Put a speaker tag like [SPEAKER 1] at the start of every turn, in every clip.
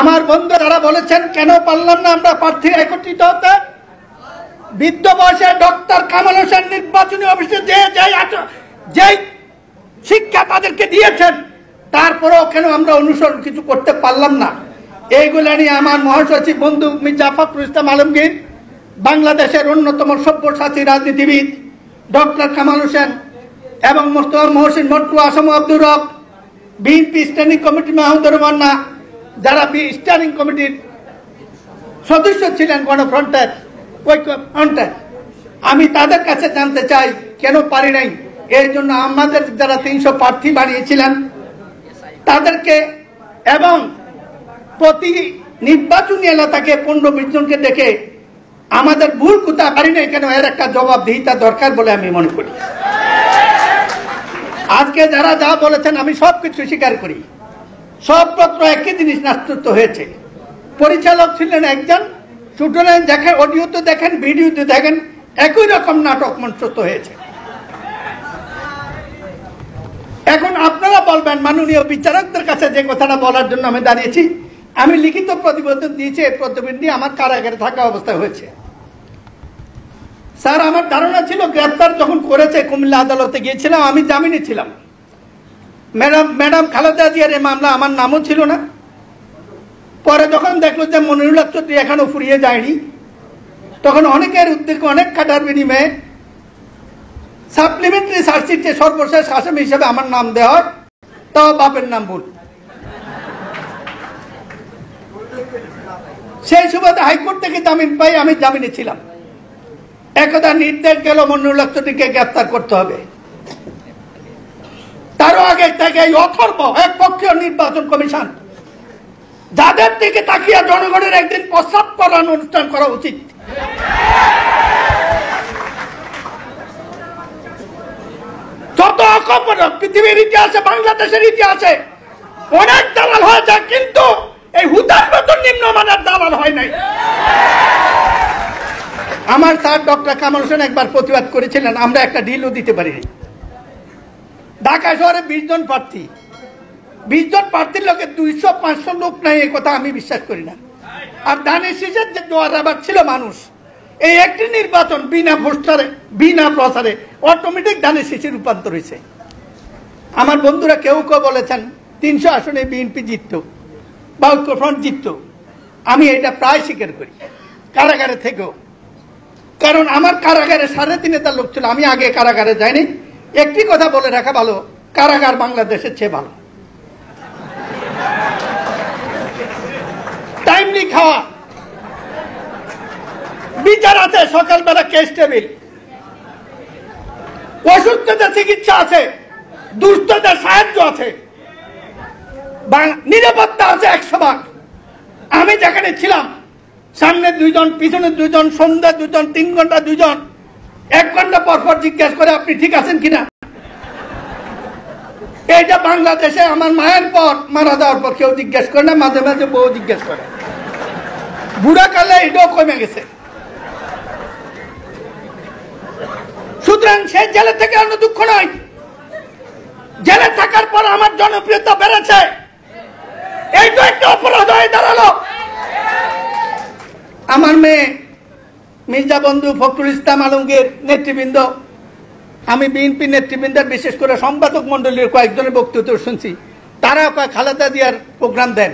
[SPEAKER 1] আমার বন্ধু যারা বলেছেন, কেন পারলাম না আমরা প্রার্থী একত্রিত হতে? বৃদ্ধ বয়সে ডক্টর কামাল হোসেন নির্বাচনী অফিসে যে যেই যেই শিক্ষা তাদেরকে দিয়েছেন, তারপরেও কেন আমরা অনুসরণ কিছু করতে পারলাম না? এইগুলা নিয়ে আমার মহাসচিব বন্ধু মির্জা ফখরুল ইসলাম আলমগীর, বাংলাদেশের অন্যতম সভ্যসাচী রাজনীতিবিদ ডক্টর কামাল হোসেন এবং Mostafa Mohsin Montu ASM Abdur Rab, BNP standing committee Mahmudur Manna যারা স্ট্যান্ডিং কমিটির সদস্য ছিলেন গণফ্রন্টের ওই ফ্রন্টের, আমি তাদের কাছে জানতে চাই, কেন পারি নাই? এর জন্য আমাদের যারা তিনশো প্রার্থী বানিয়েছিলেন, তাদেরকে এবং প্রতি নির্বাচনী এলাকাকে পনেরো বিশ জনকে ডেকে আমাদের ভুল কোথায় পারি নাই, কেন এর একটা জবাবদিহিতা দরকার বলে আমি মনে করি। আজকে যারা যা বলেছেন, আমি সব কিছু স্বীকার করি। সব পত্র একই জিনিস নাস্তিত্ব হয়েছে। পরিচালক ছিলেন একজন সুতরাং দেখেন অডিওতে দেখেন, ভিডিওতে দেখেন, একই রকম নাটক মঞ্চস্থ হয়েছে। এখন আপনারা বলবেন, মাননীয় বিচারকদের কাছে যে কথাটা বলার জন্য আমি দাঁড়িয়েছি, আমি লিখিত প্রতিবেদন দিয়েছি, এই প্রতিবেদনটি আমার কারাগারে থাকা অবস্থায় হয়েছে। স্যার, আমার ধারণা ছিল, গ্রেপ্তার যখন করেছে কুমিল্লা আদালতে গিয়েছিলাম, আমি জামিনে ছিলাম। ম্যাডাম ম্যাডাম খালেদা জিয়ার এই মামলা আমার নামও ছিল না। পরে যখন দেখল যে মনিরুল চৌধুরী এখনও ফুরিয়ে যায়নি, তখন অনেকের উদ্যোগে অনেক কাটার বিনিময়ে সাপ্লিমেন্টারি চার্জশিটে সর্বশেষ আসামি হিসেবে আমার নাম দেওয়া হয়। তাও বাপের নাম ভুল। সেই সুবাদে হাইকোর্ট থেকে জামিন পাই, আমি জামিনে ছিলাম। একদা নির্দেশ গেল মনিরুল চৌধুরীকে গ্রেপ্তার করতে হবে। তারও আগে থেকে এই অথর্ব, এক পক্ষীয় নির্বাচন কমিশন। যাদের দিকে তাকিয়ে জনগণের একদিন প্রস্তাব করার অনুষ্ঠান করা উচিত। যত অকপট পৃথিবীর ইতিহাসে, বাংলাদেশের ইতিহাসে অনেক দালাল হয়েছে, কিন্তু এই হুদার মতন নিম্নমানের দালাল হয় নাই। আমার স্যার ডক্টর কামাল হোসেন একবার প্রতিবাদ করেছিলেন, আমরা একটা ডিলও দিতে পারিনি। ঢাকা শহরে বিশ জন প্রার্থী। বিশ জন প্রার্থীর লোকে দুইশো, পাঁচশো লোক নাই, এই কথা আমি বিশ্বাস করি না। আর ধানের শীষের যে দোয়ার আবার ছিল মানুষ, এই একটি নির্বাচন বিনা পোস্টারে বিনা প্রচারে অটোমেটিক ধানের শীষে রূপান্তর হয়েছে। আমার বন্ধুরা কেউ কেউ বলেছেন, তিনশো আসনে বিএনপি জিতত, বা ঐক্যফ্রন্ট জিতত। আমি এটা প্রায় স্বীকার করি, কারাগারে থেকেও। কারণ আমার কারাগারে সাড়ে তিন হাজার লোক ছিল, আমি আগে কারাগারে যাইনি। একটি কথা বলে রাখা ভালো, কারাগার বাংলাদেশের চেয়ে ভালো। টাইমলি খাওয়া। বিচার আছে, সকালবেলা কেস টেবিল অসুস্থদের চিকিৎসা আছে, দুস্থদের সাহায্য আছে। নিরাপত্তা আছে একশো ভাগ। আমি যেখানে ছিলাম, সামনে দুইজন, পিছনে দুইজন, সন্ধ্যা দুজন তিন ঘণ্টা দুইজন এক ঘণ্টা পর পর জিজ্ঞাসা করে, আপনি ঠিক আছেন কিনা? এইটা বাংলাদেশে আমার মায়ের পর মারা যাওয়ার পর কেউ জিজ্ঞেস করে না, মাঝে মাঝে বউ জিজ্ঞেস করে। বুড়া কালে এটাও কমে গেছে। সুতরাং সে জেলে থেকে অন্য দুঃখ নয় জেলে থাকার পর আমার জনপ্রিয়তা বেড়েছে। এই তো একটা অপরাধ হয়ে দাঁড়াল। আমার মেয়ে মির্জা বন্ধু ফখরুল ইসলাম আলমগীর নেতৃবৃন্দ। আমি বিএনপি নেতৃবৃন্দের, বিশেষ করে সম্পাদক মন্ডলীর কয়েকজনের বক্তব্য শুনছি। তারা খালেদা জিয়ার প্রোগ্রাম দেন।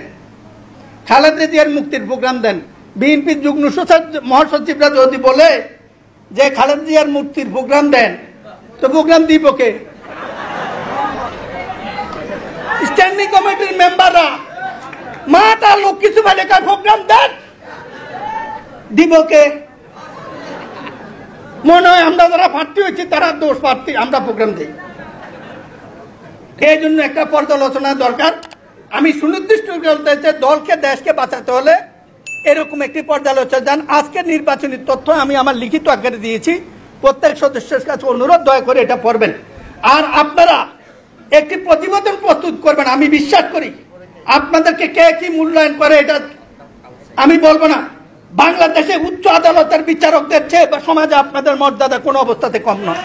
[SPEAKER 1] খালেদা জিয়ার মুক্তির প্রোগ্রাম দেন। বিএনপির যুগ্ম সচিব- মহাসচিবরা যদি বলে যে খালেদা জিয়ার মুক্তির প্রোগ্রাম দেন, তো প্রোগ্রাম দিব কে? স্ট্যান্ডিং কমিটির মেম্বাররা মাটা লোক কিছু বালিকার প্রোগ্রাম দেন। দিব কে? মনে হয় আমরা যারা প্রার্থী হয়েছি, তারা দোষ প্রার্থী, আমরা প্রোগ্রাম দিই। এই জন্য একটা পর্যালোচনা দরকার। আমি সুনির্দিষ্ট দলকে, দেশকে বাঁচাতে হলে এরকম একটি পর্যালোচনা যান আজকের নির্বাচনী তথ্য আমি আমার লিখিত আকারে দিয়েছি। প্রত্যেক সদস্যের কাছে অনুরোধ, দয়া করে এটা পড়বেন। আর আপনারা একটি প্রতিবেদন প্রস্তুত করবেন, আমি বিশ্বাস করি। আপনাদেরকে কে কি মূল্যায়ন করে, এটা আমি বলব না। বাংলাদেশে উচ্চ আদালতের বিচারকদের চেয়ে বা সমাজে আপনাদের মর্যাদা কোনো অবস্থাতে কম নয়।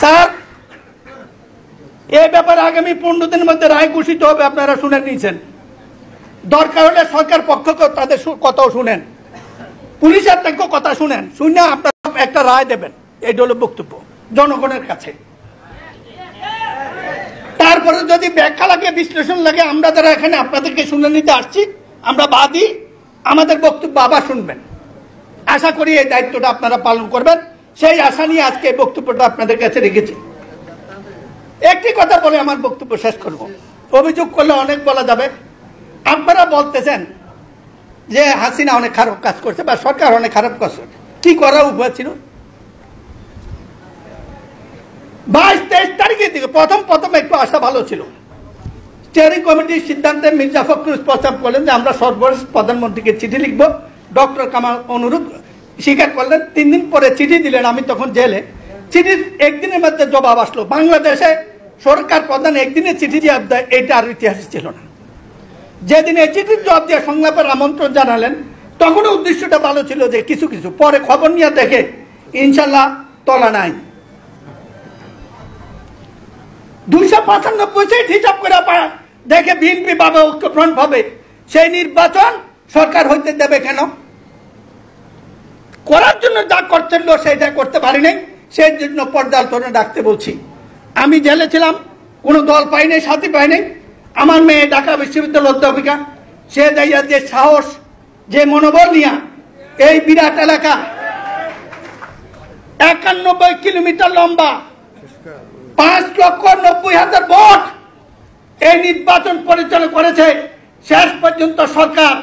[SPEAKER 1] স্যার, এ ব্যাপারে আগামী পনেরো দিনের মধ্যে রায় ঘোষিত হবে, আপনারা শুনে নিয়েছেন। দরকার হলে সরকার পক্ষকে তাদের কথাও শুনেন। পুলিশের থেকেও কথা শুনেন। শুনে আপনারা একটা রায় দেবেন। এই হলো বক্তব্য জনগণের কাছে। তারপরে যদি ব্যাখ্যা লাগে, বিশ্লেষণ লাগে, আমরা যারা এখানে আপনাদেরকে শুনে নিতে আসছি, আমরা বাদী। আমাদের বক্তব্য আবার শুনবেন। আশা করি এই দায়িত্বটা আপনারা পালন করবেন। সেই আশা নিয়ে আজকে এই বক্তব্যটা আপনাদের কাছে রেখেছি। একটি কথা বলে আমার বক্তব্য শেষ করব। অভিযোগ করলে অনেক বলা যাবে। আপনারা বলতেছেন যে হাসিনা অনেক খারাপ কাজ করছে বা সরকার অনেক খারাপ কাজ করছে। কি করা উপায় ছিল? বাইশ তেইশ তারিখের দিকে প্রথম প্রথম একটু আশা ভালো ছিল। স্টিয়ারিং কমিটির সিদ্ধান্তে মির্জা ফখরুল প্রস্তাব করলেন যে আমরা সর্বশেষ প্রধানমন্ত্রীকে চিঠি লিখব। ডক্টর কামাল অনুরোধ স্বীকার করলেন। তিন দিন পরে চিঠি দিলেন আমি তখন জেলে। চিঠির একদিনের মধ্যে জবাব আসলো। বাংলাদেশে সরকার প্রধান একদিনে চিঠি জবাব দেয় এটা আর ইতিহাস ছিল না। যেদিন এই চিঠির জবাব দিয়ে সংলাপের আমন্ত্রণ জানালেন, তখনও উদ্দেশ্যটা ভালো ছিল যে কিছু কিছু। পরে খবর নিয়ে দেখে ইনশাল্লাহ তলা নাই। দুইশো পঁচানব্বই হিসাব করে দেখে বিএনপি পাবে ঐক্যফ্রন্ট পাবে সেই নির্বাচন সরকার হইতে দেবে কেন? করার জন্য যা করতেন সেটা করতে পারি নাই, সেই জন্য পর্দার তোরে ডাকতে বলছি। আমি জেলে ছিলাম, কোনো দল পাই নাই, সাথী পাই নাই। আমার মেয়ে ঢাকা বিশ্ববিদ্যালয় অধ্যাপিকা, সে যাইয়া যে সাহস, যে মনোবল নিয়া এই বিরাট এলাকা একানব্বই কিলোমিটার লম্বা, পাঁচ লক্ষ নব্বই হাজার ভোট এই নির্বাচন পরিচালনা করেছে শেষ পর্যন্ত সরকার।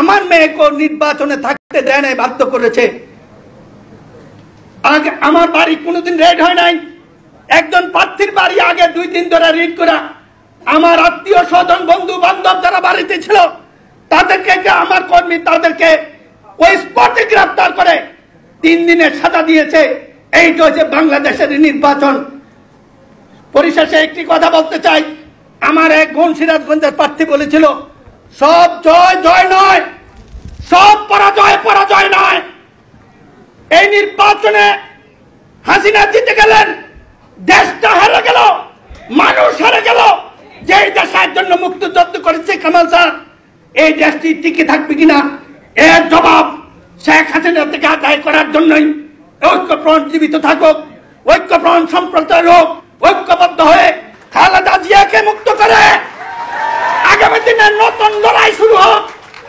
[SPEAKER 1] আমার মেয়েকে নির্বাচনে থাকতে দেয় নাই, বাধ্য করেছে। আগে আমার বাড়ি কোনোদিন রেড হয় নাই। একজন প্রার্থীর বাড়ি আগে দুই দিন ধরে রিড করা। আমার আত্মীয় স্বজন, বন্ধু বান্ধব যারা বাড়িতে ছিল, তাদেরকে আমার কর্মী তাদেরকে ওই স্পটে গ্রেফতার করে তিন দিনের সাজা দিয়েছে। এইটা হচ্ছে বাংলাদেশের নির্বাচন। পরিশেষে একটি কথা বলতে চাই। আমার এক বোন সিরাজগঞ্জের প্রার্থী বলেছিল, সব জয় জয় নয়, সব পরাজয় পরাজয় নয়। এই নির্বাচনে হাসিনা জিতে গেলেন, দেশটা হেরে গেল, মানুষ হেরে গেল। যে দেশের জন্য মুক্তিযুদ্ধ করেছে কামাল স্যার, এই দেশটি টিকে থাকবে কিনা? এর জবাব শেখ হাসিনা থেকে আদায় করার জন্যই ঐক্যপ্রণ জীবিত থাকুক, ঐক্যপ্রণ সম্প্রদায় হোক, ঐক্যবদ্ধ হয়ে খালেদা জিয়াকে মুক্ত করে। আগামী দিনে নতুন লড়াই শুরু হোক।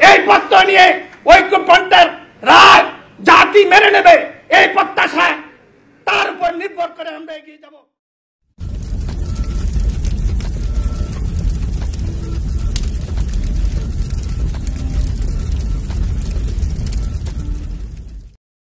[SPEAKER 1] এই পত্র নিয়ে ঐক্যফ্রন্টের রায় জাতি মেনে নেবে এই প্রত্যাশায়। তার উপর নির্ভর করে আমরা এগিয়ে যাব।